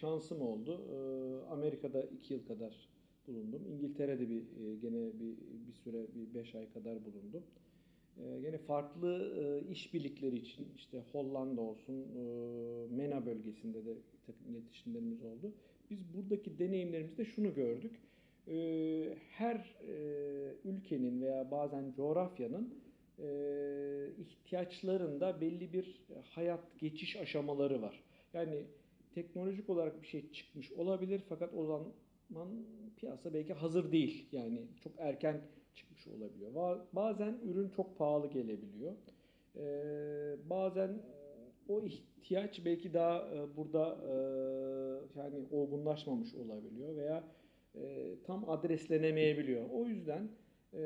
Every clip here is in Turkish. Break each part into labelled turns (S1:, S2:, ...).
S1: şansım oldu. Ee, Amerika'da iki yıl kadar bulundum. İngiltere'de bir e, gene bir, bir süre bir beş ay kadar bulundum. Ee, gene farklı e, işbirlikleri için işte Hollanda olsun, e, MENA bölgesinde de takım iletişimlerimiz oldu. Biz buradaki deneyimlerimizde şunu gördük. Ee, her ülkenin veya bazen coğrafyanın ihtiyaçlarında belli bir hayat geçiş aşamaları var. Yani teknolojik olarak bir şey çıkmış olabilir fakat o zaman piyasa belki hazır değil. Yani çok erken çıkmış olabiliyor. Ba- Bazen ürün çok pahalı gelebiliyor. Ee, bazen o ihtiyaç belki daha e, burada e, yani olgunlaşmamış olabiliyor veya e, tam adreslenemeyebiliyor. O yüzden e,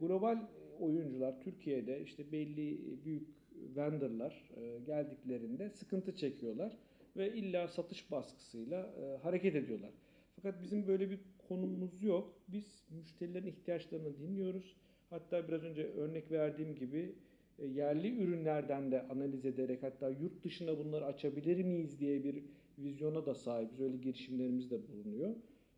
S1: global oyuncular Türkiye'de işte belli büyük vendorlar e, geldiklerinde sıkıntı çekiyorlar ve illa satış baskısıyla e, hareket ediyorlar. Fakat bizim böyle bir konumuz yok. Biz müşterilerin ihtiyaçlarını dinliyoruz. Hatta biraz önce örnek verdiğim gibi e, yerli ürünlerden de analiz ederek hatta yurt dışına bunları açabilir miyiz diye bir vizyona da sahibiz. Öyle girişimlerimiz de bulunuyor.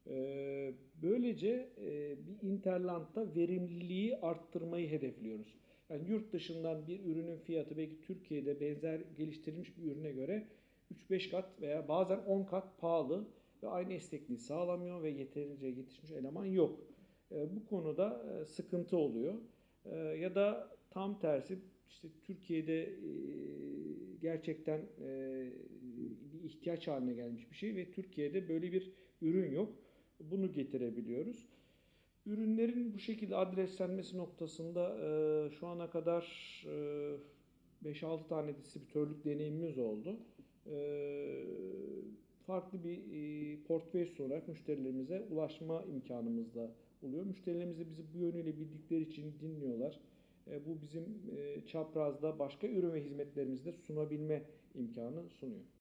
S1: E, Böylece e, bir interlandta verimliliği arttırmayı hedefliyoruz. Yani yurt dışından bir ürünün fiyatı belki Türkiye'de benzer geliştirilmiş bir ürüne göre 3-5 kat veya bazen 10 kat pahalı ve aynı esnekliği sağlamıyor ve yeterince yetişmiş eleman yok. E, Bu konuda e, sıkıntı oluyor. E, Ya da tam tersi işte Türkiye'de gerçekten bir ihtiyaç haline gelmiş bir şey ve Türkiye'de böyle bir ürün yok. Bunu getirebiliyoruz. Ürünlerin bu şekilde adreslenmesi noktasında şu ana kadar e, 5-6 tane distribütörlük deneyimimiz oldu. E, farklı bir e, portföy sunarak müşterilerimize ulaşma imkanımız da oluyor. Müşterilerimiz de bizi bu yönüyle bildikleri için dinliyorlar. E, bu bizim e, çaprazda başka ürün ve hizmetlerimizi de sunabilme imkanı sunuyor.